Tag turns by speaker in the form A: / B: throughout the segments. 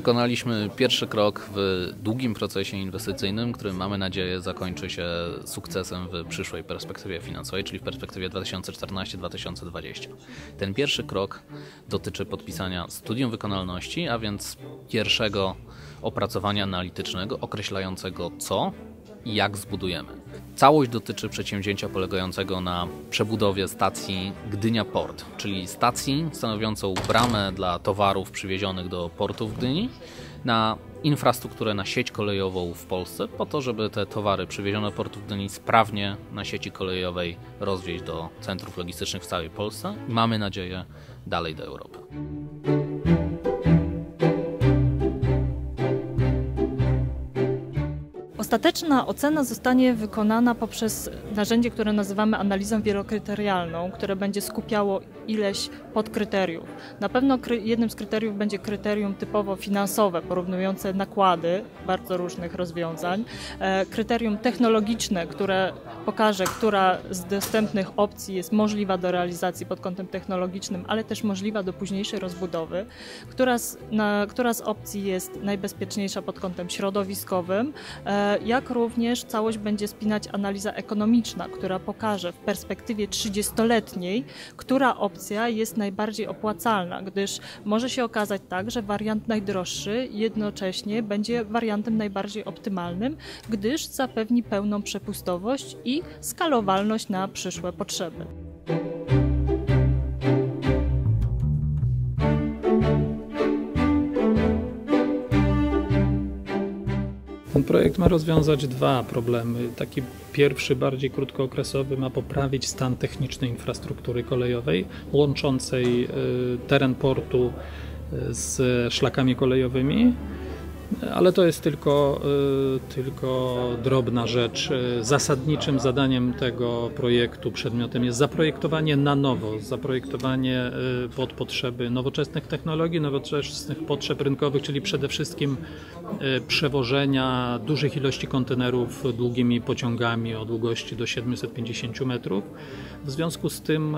A: Wykonaliśmy pierwszy krok w długim procesie inwestycyjnym, który mamy nadzieję zakończy się sukcesem w przyszłej perspektywie finansowej, czyli w perspektywie 2014-2020. Ten pierwszy krok dotyczy podpisania studium wykonalności, a więc pierwszego opracowania analitycznego określającego co i jak zbudujemy. Całość dotyczy przedsięwzięcia polegającego na przebudowie stacji Gdynia Port, czyli stacji stanowiącą bramę dla towarów przywiezionych do portu w Gdyni, na infrastrukturę, na sieć kolejową w Polsce, po to, żeby te towary przywiezione do portu w Gdyni sprawnie na sieci kolejowej rozwieźć do centrów logistycznych w całej Polsce. Mamy nadzieję dalej do Europy.
B: Ostateczna ocena zostanie wykonana poprzez narzędzie, które nazywamy analizą wielokryterialną, które będzie skupiało ileś podkryteriów. Na pewno jednym z kryteriów będzie kryterium typowo finansowe, porównujące nakłady bardzo różnych rozwiązań. E, kryterium technologiczne, które pokaże, która z dostępnych opcji jest możliwa do realizacji pod kątem technologicznym, ale też możliwa do późniejszej rozbudowy. Która z, na, która z opcji jest najbezpieczniejsza pod kątem środowiskowym, e, jak również całość będzie spinać analiza ekonomiczna, która pokaże w perspektywie 30-letniej, która opcja jest najbardziej opłacalna, gdyż może się okazać tak, że wariant najdroższy jednocześnie będzie wariantem najbardziej optymalnym, gdyż zapewni pełną przepustowość i skalowalność na przyszłe potrzeby.
C: Ten projekt ma rozwiązać dwa problemy. Taki pierwszy, bardziej krótkookresowy, ma poprawić stan techniczny infrastruktury kolejowej łączącej y, teren portu y, z szlakami kolejowymi ale to jest tylko, y, tylko drobna rzecz. Y, zasadniczym zadaniem tego projektu, przedmiotem jest zaprojektowanie na nowo, zaprojektowanie y, pod potrzeby nowoczesnych technologii, nowoczesnych potrzeb rynkowych, czyli przede wszystkim przewożenia dużych ilości kontenerów długimi pociągami o długości do 750 metrów. W związku z tym,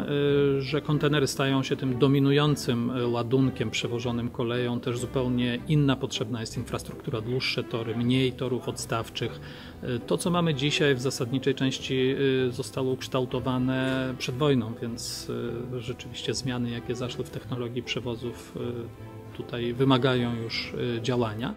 C: że kontenery stają się tym dominującym ładunkiem przewożonym koleją, też zupełnie inna potrzebna jest infrastruktura infrastruktura, dłuższe tory, mniej torów odstawczych. Y, to, co mamy dzisiaj w zasadniczej części y, zostało ukształtowane przed wojną, więc y, rzeczywiście zmiany, jakie zaszły w technologii przewozów tutaj wymagają już działania.